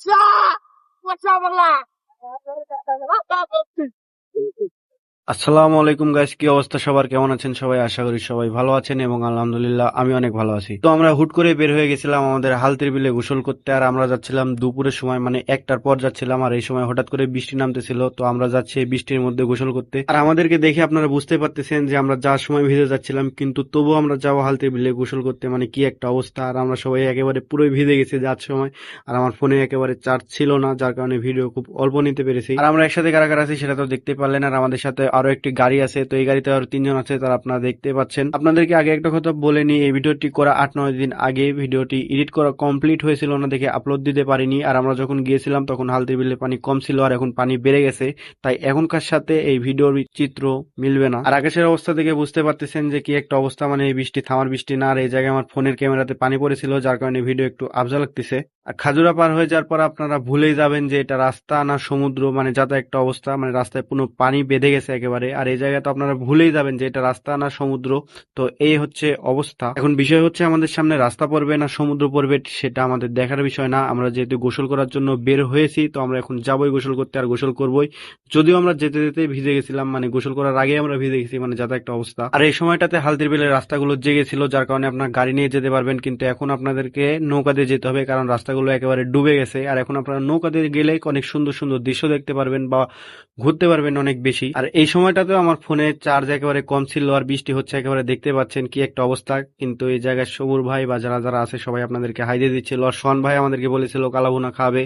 死！我上不来。আসসালামু আলাইকুম গাইস কি অবস্থা সবার? কেমন আছেন সবাই? আশা করি সবাই ভালো আছেন এবং আলহামদুলিল্লাহ আমি অনেক ভালো আছি। তো আমরা হুট করে বের হয়ে গেছিলাম আমাদের হালতির বিলে গোসল করতে আর আমরা যাচ্ছিলাম দুপুরের সময় মানে একটার পর যাচ্ছিলাম আর এই সময় হঠাৎ করে বৃষ্টি নামতেছিল, তো আমরা যাচ্ছি বৃষ্টির মধ্যে গোসল করতে। আর আমাদেরকে দেখে আপনারা বুঝতে পারতেছেন যে আমরা যাওয়ার সময় ভিজে যাচ্ছিলাম, কিন্তু তবুও আমরা যাব হালতির বিলে গোসল করতে মানে কি একটা অবস্থা। আর আমরা সবাই একেবারে পুরোই ভিজে গেছি যাওয়ার সময়, আর আমার ফোনে একেবারে চার্জ ছিল না, যার কারণে ভিডিও খুব অল্প নিতে পেরেছি। আর আমরা একসাথে কারা কারা আছি সেটা তো দেখতে পারলেন, আর আমাদের সাথে আরও একটি গাড়ি আছে, তো এই গাড়িতে আরও তিনজন আছে, তারা আপনারা দেখতে পাচ্ছেন। আপনাদেরকে আগে একটা কথা বলে নি এই ভিডিওটি করা আট নয় দিন আগে, ভিডিওটি এডিট করা কমপ্লিট হয়েছিল না দেখে আপলোড দিতে পারিনি, আর আমরা যখন গিয়েছিলাম তখন হালদি বিলে পানি কম ছিল আর এখন পানি বেড়ে গেছে, তাই এখনকার সাথে এই ভিডিওর চিত্র মিলবে না। আর আকাশের অবস্থা থেকে বুঝতে পারতেছেন যে কি একটা অবস্থা মানে এই বৃষ্টি, থামার বৃষ্টি না, আর এই জায়গায় আমার ফোনের ক্যামেরাতে পানি পড়েছিল, যার কারণে ভিডিও একটু আবজা লাগতেছে। আর খাজুরা পার হয়ে যাওয়ার পর আপনারা ভুলেই যাবেন যে এটা রাস্তা না সমুদ্র মানে যাতে একটা অবস্থা মানে রাস্তায় পুরো পানি বেঁধে গেছে একেবারে। আর এই জায়গায় তো আপনারা ভুলেই যাবেন যে এটা রাস্তা না সমুদ্র। তো এই হচ্ছে অবস্থা। এখন বিষয় হচ্ছে আমাদের সামনে রাস্তা পড়বে না সমুদ্র পড়বে সেটা আমাদের দেখার বিষয় না। আমরা যেহেতু গোসল করার জন্য বের হয়েছি, তো আমরা এখন যাবোই গোসল করতে আর গোসল করবোই। যদিও আমরা যেতে যেতে ভিজে গেছিলাম মানে গোসল করার আগে আমরা ভিজে গেছি মানে যাতে একটা অবস্থা। আর এই সময়টাতে হালদির বিলের রাস্তাগুলো জেগেছিল যার কারণে আপনার গাড়ি নিয়ে যেতে পারবেন, কিন্তু এখন আপনাদেরকে নৌকা দিয়ে যেতে হবে, কারণ রাস্তাগুলো একেবারে ডুবে গেছে। আর এখন আপনারা নৌকা দিয়ে গেলে অনেক সুন্দর সুন্দর দৃশ্য দেখতে পারবেন বা ঘুরতে পারবেন অনেক বেশি। আর এই সময়টাতেও আমার ফোনে চার্জ একেবারে কম ছিল আর বৃষ্টি হচ্ছে একেবারে দেখতে পাচ্ছেন কি একটা অবস্থা। কিন্তু এই জায়গায় সবুর ভাই বা যারা যারা আছে সবাই আপনাদেরকে হাই দিয়ে দিচ্ছিল আর শন ভাই আমাদেরকে বলেছিল, কালাভুনা খাবে।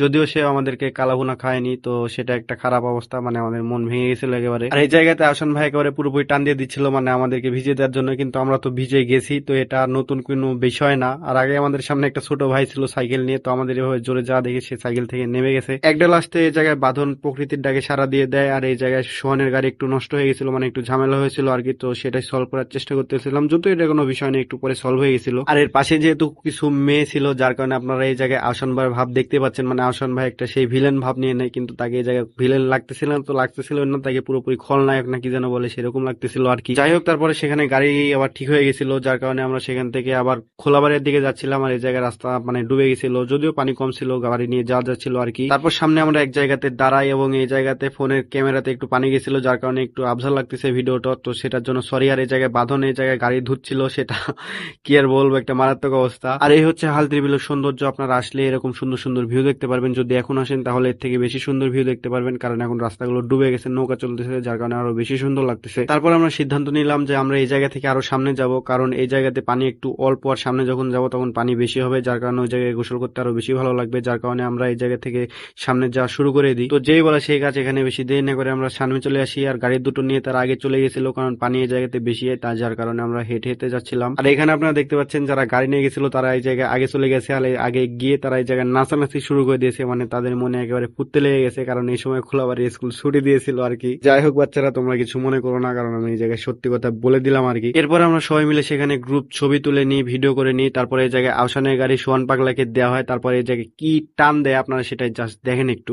যদিও সে আমাদেরকে কালাভুনা খায়নি, তো সেটা একটা খারাপ অবস্থা মানে আমাদের মন ভেঙে গেছিল একেবারে। আর এই জায়গাতে আসন ভাই একেবারে পুরোপুরি টান দিয়ে দিচ্ছিল মানে আমাদেরকে ভিজে দেওয়ার জন্য, কিন্তু আমরা তো ভিজে গেছি, তো এটা নতুন কোনো বিষয় না। আর আগে আমাদের সামনে একটা ছোট ভাই ছিল সাইকেল নিয়ে, তো আমাদের এভাবে জোরে যা দেখে সে সাইকেল থেকে নেমে গেছে। একটা লাস্টে এই জায়গায় বাঁধন প্রকৃতির ডাকে সারা দিয়ে দেয়, আর এই জায়গায় সোহানের গাড়ি একটু নষ্ট হয়ে গেছিল মানে একটু ঝামেলা হয়েছিল আর কি, তো সেটাই সলভ করার চেষ্টা করতেছিলাম। যত এটা কোনো বিষয় নেই একটু পরে সলভ হয়ে গেছিল। আর এর পাশে যেহেতু কিছু মেয়ে ছিল, যার কারণে আপনারা এই জায়গায় আসন ভাইয়ের ভাব দেখতে পাচ্ছেন মানে আসান ভাই একটা সেই ভিলেন ভাব নিয়ে নেয় কিন্তু তাকে এই জায়গায় ভিলেন লাগতেছিল তো লাগতেছিল না, তাকে পুরোপুরি খলনায়ক না কি যেন বলে, সেরকম লাগতেছিল আর কি। যাই হোক, তারপরে সেখানে গাড়ি আবার ঠিক হয়ে গেছিল, যার কারণে আমরা সেখান থেকে আবার খোলাবাড়ির দিকে যাচ্ছিলাম আর এই জায়গায় রাস্তা মানে ডুবে গেছিল, যদিও পানি কম ছিল, গাড়ি নিয়ে যাওয়া যাচ্ছিল আর কি। তারপর সামনে আমরা এক জায়গাতে দাঁড়াই এবং এই জায়গাতে ফোনের ক্যামেরাতে একটু পানি গেছিল যার কারণে একটু আবঝা লাগতেছে ভিডিওটা। তো সেটার জন্য সরি আর এই জায়গায় বাঁধন, এই জায়গায় গাড়ি ধুচ্ছিল, সেটা কি আর বলব, একটা মারাত্মক অবস্থা। আর এই হচ্ছে হালদির বিলের সৌন্দর্য, আপনারা আসলে এরকম সুন্দর সুন্দর ভিউ দেখতে পারবেন। যদি এখন আসেন, তাহলে এর থেকে বেশি সুন্দর ভিউ দেখতে পারবেন, কারণ এখন রাস্তাগুলো ডুবে গেছে, নৌকা চলতেছে, যার কারণে আরও বেশি সুন্দর লাগতেছে। তারপর আমরা সিদ্ধান্ত নিলাম যে আমরা এই জায়গা থেকে আরও সামনে যাব, কারণ এই জায়গাতে পানি একটু অল্প, আর সামনে যখন যাব তখন পানি বেশি হবে, যার কারণে ওই জায়গায় গোসল করতে আরও বেশি ভালো লাগবে, যার কারণে আমরা এই জায়গা থেকে সামনে যাওয়া শুরু করে দিই। তো যেই বলা, সেই কাজ এখানে বেশি দেরি না করে আমরা সামনে চলে আর গাড়ির দুটো নিয়ে তার আগে চলে গেছিল, কারণ পানি এই জায়গাতে বেশি তা যার কারণে আমরা হেঁটে হেঁটে যাচ্ছিলাম। আর এখানে আপনারা দেখতে পাচ্ছেন যারা গাড়ি নিয়ে গেছিল, তারা এই জায়গায় আগে চলে গেছে, আর আগে গিয়ে তারা এই জায়গায় নাচানাচি শুরু করে দিয়েছে মানে তাদের মনে একেবারে ফুটতে লেগে গেছে, কারণ এই সময় খোলাবাড়ি স্কুল ছুটি দিয়েছিল আর কি। যাই হোক বাচ্চারা, তোমরা কিছু মনে করো না, কারণ আমি এই জায়গায় সত্যি কথা বলে দিলাম আর কি। এরপর আমরা সবাই মিলে সেখানে গ্রুপ ছবি তুলে নিই ভিডিও করে নিই, তারপরে এই জায়গায় আওসানের গাড়ি সোহান পাগলাকে দেওয়া হয়, তারপরে এই জায়গায় কি টান দেয়, আপনারা সেটাই জাস্ট দেখেন একটু।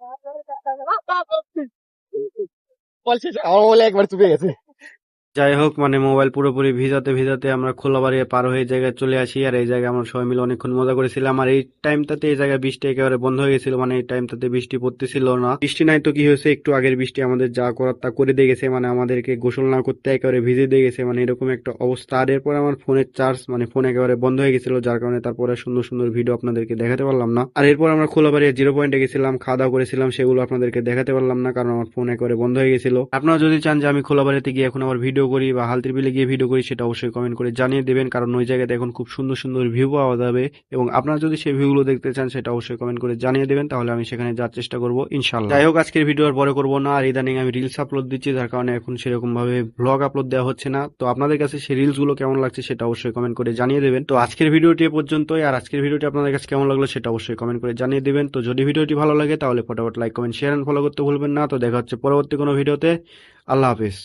What's up? What's up, Allah? বলছে আমার বলে একবার চুপে গেছে যাই হোক মানে মোবাইল পুরোপুরি ভিজাতে ভিজাতে আমরা খোলাবাড়ি পার হয়ে জায়গায় চলে আসি, আর এই জায়গায় আমরা সবাই মিলে অনেকক্ষণ মজা করেছিলাম। আর এই টাইমটাতে এই জায়গায় বৃষ্টি একেবারে বন্ধ হয়ে গেছিল মানে এই টাইমটাতে বৃষ্টি পড়তেছিল না। বৃষ্টি নাই তো কি হয়েছে, একটু আগের বৃষ্টি আমাদের যা করার তা করে দিয়ে গেছে মানে আমাদেরকে গোসল না করতে একেবারে ভিজে দিয়ে গেছে মানে এরকম একটা অবস্থা। আর এরপর আমার ফোনের চার্জ মানে ফোন একেবারে বন্ধ হয়ে গেছিল, যার কারণে তারপরে সুন্দর সুন্দর ভিডিও আপনাদেরকে দেখাতে পারলাম না। আর এরপর আমরা খোলা খোলাবাড়ি জিরো পয়েন্টে গেছিলাম খাওয়া দাওয়া করেছিলাম, সেগুলো আপনাদেরকে দেখাতে পারলাম না, কারণ আমার ফোন একেবারে বন্ধ হয়ে গেছিল। আপনারা যদি চান যে আমি খোলাবাড়িতে গিয়ে এখন আবার ভিডিও করি বা হালতির বিলে গিয়ে ভিডিও করি, সেটা অবশ্যই কমেন্ট করে জানিয়ে দেবেন। কারণ ওই জায়গাতে এখন খুব সুন্দর সুন্দর ভিউ পাওয়া যাবে। এবং আপনারা যদি সেই ভিউগুলো দেখতে চান, সেটা অবশ্যই কমেন্ট করে জানিয়ে দেবেন। তাহলে আমি সেখানে যাওয়ার চেষ্টা করব ইনশাল্লাহ যাই হোক, আজকের ভিডিও আর পরে করব না। আর ইদানিং আমি রিলস আপলোড দিচ্ছি, যার কারণে এখন সেরকম ভাবে ব্লগ আপলোড দেওয়া হচ্ছে না। তো আপনাদের কাছে সেই রিলসগুলো কেমন লাগছে, সেটা অবশ্যই কমেন্ট করে জানিয়ে দেবেন। তো আজকের ভিডিওটি পর্যন্তই। আর আজকের ভিডিওটি আপনাদের কাছে কেমন লাগল, সেটা অবশ্যই কমেন্ট করে জানিয়ে দেবেন। তো যদি ভিডিওটি ভালো লাগে, তাহলে ফটাফট লাইক কমেন্ট শেয়ার ফলো করতে ভুলবেন না। তো দেখা হচ্ছে পরবর্তী কোনো ভিডিওতে আল্লাহ হাফিজ।